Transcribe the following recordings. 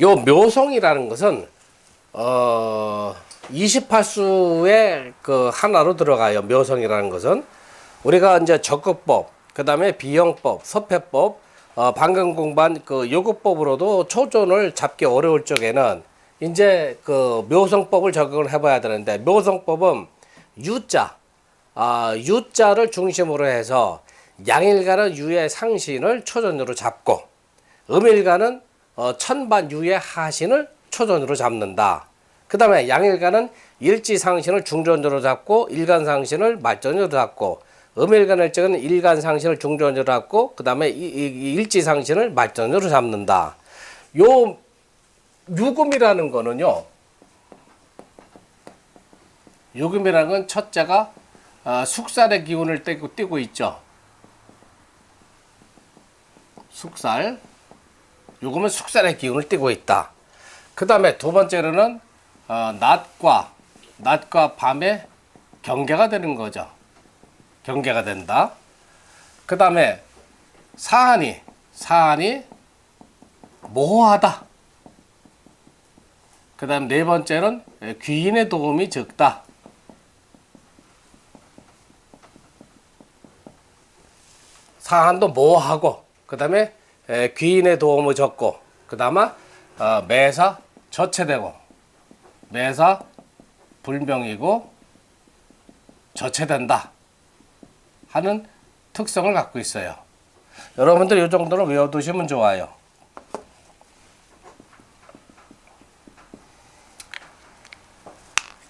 요 묘성이라는 것은 어 28수의 그 하나로 들어가요. 묘성이라는 것은 우리가 이제 적극법, 그다음에 비형법, 서패법, 어 방금 공부한 그 요구법으로도 초존을 잡기 어려울 적에는 이제 그 묘성법을 적용을 해봐야 되는데 묘성법은 유자, 아 유자를 중심으로 해서 양일간은 유의 상신을 초전으로 잡고 음일간은 어, 천반 유의 하신을 초전으로 잡는다. 그 다음에 양일간은 일지상신을 중전으로 잡고 일간상신을 말전으로 잡고 음일간을 적은 일간상신을 중전으로 잡고 그 다음에 일지상신을 말전으로 잡는다. 요 유금이라는 거는요. 유금이라는 건 첫째가 어, 숙살의 기운을 띠고 있죠. 숙살. 요금은 숙살의 기운을 띠고 있다. 그 다음에 두 번째로는 어, 낮과 낮과 밤의 경계가 되는 거죠. 경계가 된다. 그 다음에 사한이 사한이 모호하다. 그 다음 네 번째는 귀인의 도움이 적다. 사한도 모호하고 그 다음에 귀인의 도움을 적고 그 다음에 어, 매사 저체되고 매사 불명이고 저체된다 하는 특성을 갖고 있어요. 여러분들 이 정도는 외워두시면 좋아요.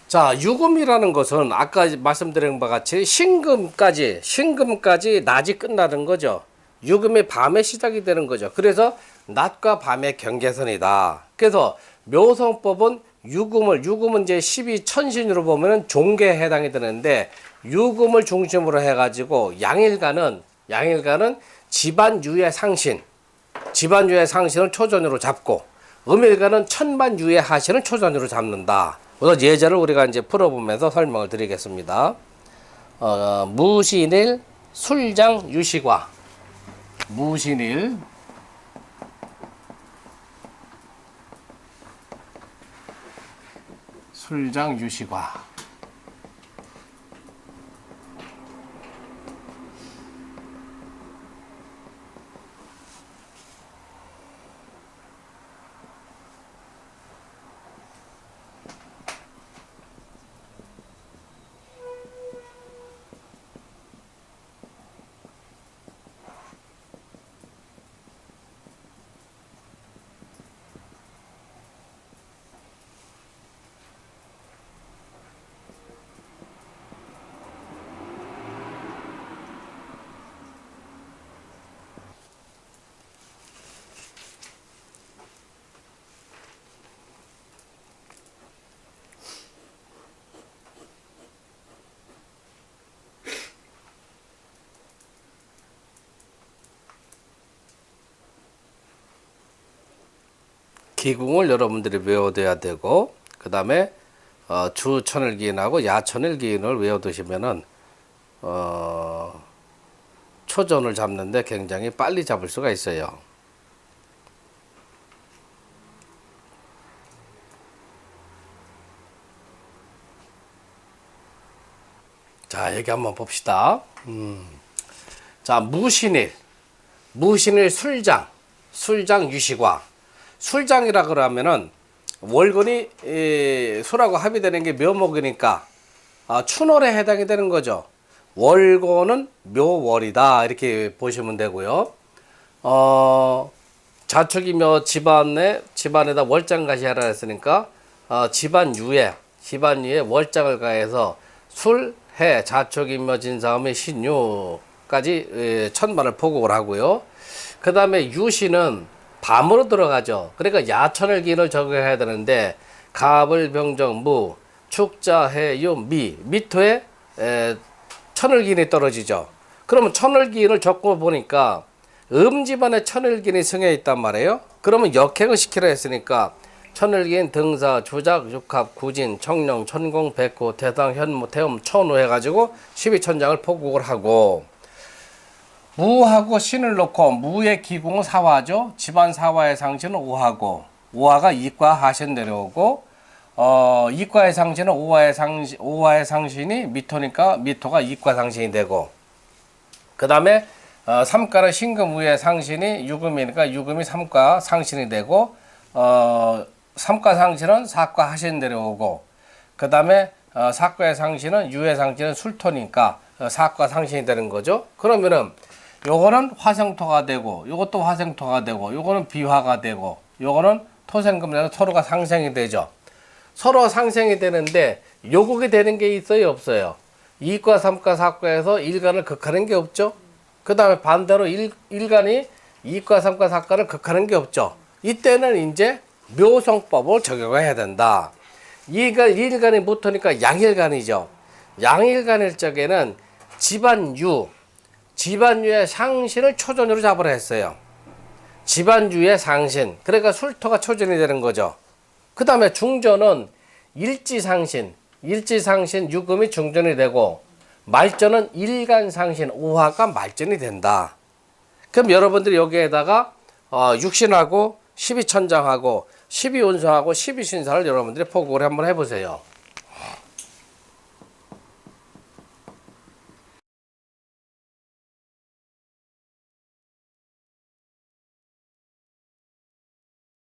자, 유금이라는 것은 아까 말씀드린 바 같이 신금까지, 신금까지 낮이 끝나는 거죠. 유금이 밤에 시작이 되는 거죠. 그래서 낮과 밤의 경계선이다. 그래서 묘성법은 유금을, 유금은 이제 12 천신으로 보면은 종계에 해당이 되는데 유금을 중심으로 해 가지고 양일간은, 양일간은 집안 유의 상신, 집안 유의 상신을 초전으로 잡고 음일간은 천반유의 하신을 초전으로 잡는다. 우선 예제를 우리가 이제 풀어보면서 설명을 드리겠습니다. 어, 무신일 술장 유시과 무신일. 술장 유시과 기궁을 여러분들이 외워둬야 되고 그 다음에 어, 주천을 기인하고 야천을 기인을 외워두시면은 어, 초전을 잡는데 굉장히 빨리 잡을 수가 있어요. 자 여기 한번 봅시다. 음. 자 무신일, 무신일 술장, 술장 유시과. 술장이라 그러면은 월근이 이, 술하고 합의되는 게 묘목이니까 아, 춘월에 해당이 되는 거죠. 월고는 묘월이다 이렇게 보시면 되고요. 어, 자축이며 집안에 집안에다 월장 가시하라 했으니까 어, 집안 유에 집안 유에 월장을 가해서 술, 해, 자축이며 진사음의 신유까지 에, 천만을 포국을 하고요. 그 다음에 유시는 밤으로 들어가죠. 그러니까 야천을 기인을 적용해야 되는데 갑을 병정 무 축자 해유 미 미토에 에, 천을 기인이 떨어지죠. 그러면 천을 기인을 적고 보니까 음집안에 천을 기인이 승해 있단 말이에요. 그러면 역행을 시키려 했으니까 천을기인 등사 주작 육합 구진 청령 천공 백호 대상 현무 태음 천우 해가지고 12천장을 포국을 하고 무하고 신을 놓고 무의 기공은 사화죠. 집안 사화의 상신은 우하고 오화가 이과 하신 내려오고 어 이과의 상신은 오화의 상신 오화의 상신이 미토니까 미토가 이과 상신이 되고 그다음에 어, 삼가는 신금 위의 상신이 유금이니까 유금이 삼가 상신이 되고 어 삼가 상신은 사과 하신 내려오고 그다음에 어, 사과의 상신은 유의 상신은 술토니까 어, 사과 상신이 되는 거죠. 그러면은 요거는 화생토가 되고 요것도 화생토가 되고 요거는 비화가 되고 요거는 토생금이라서 서로가 상생이 되죠. 서로 상생이 되는데 요국이 되는 게 있어요 없어요? 이과 삼과 사과에서 일간을 극하는 게 없죠? 그 다음에 반대로 일, 일간이 이과 삼과 사과를 극하는 게 없죠? 이때는 이제 묘성법을 적용해야 된다. 이가 일간이 붙으니까 양일간이죠. 양일간일 적에는 집안유 집안유의 상신을 초전으로 잡으라 했어요 집안유의 상신 그러니까 술토가 초전이 되는 거죠 그 다음에 중전은 일지상신, 일지상신 유금이 중전이 되고 말전은 일간상신 오화가 말전이 된다. 그럼 여러분들이 여기에다가 어, 육신하고 십이천장하고 십이운수하고 십이신사를 여러분들이 포국을 한번 해보세요.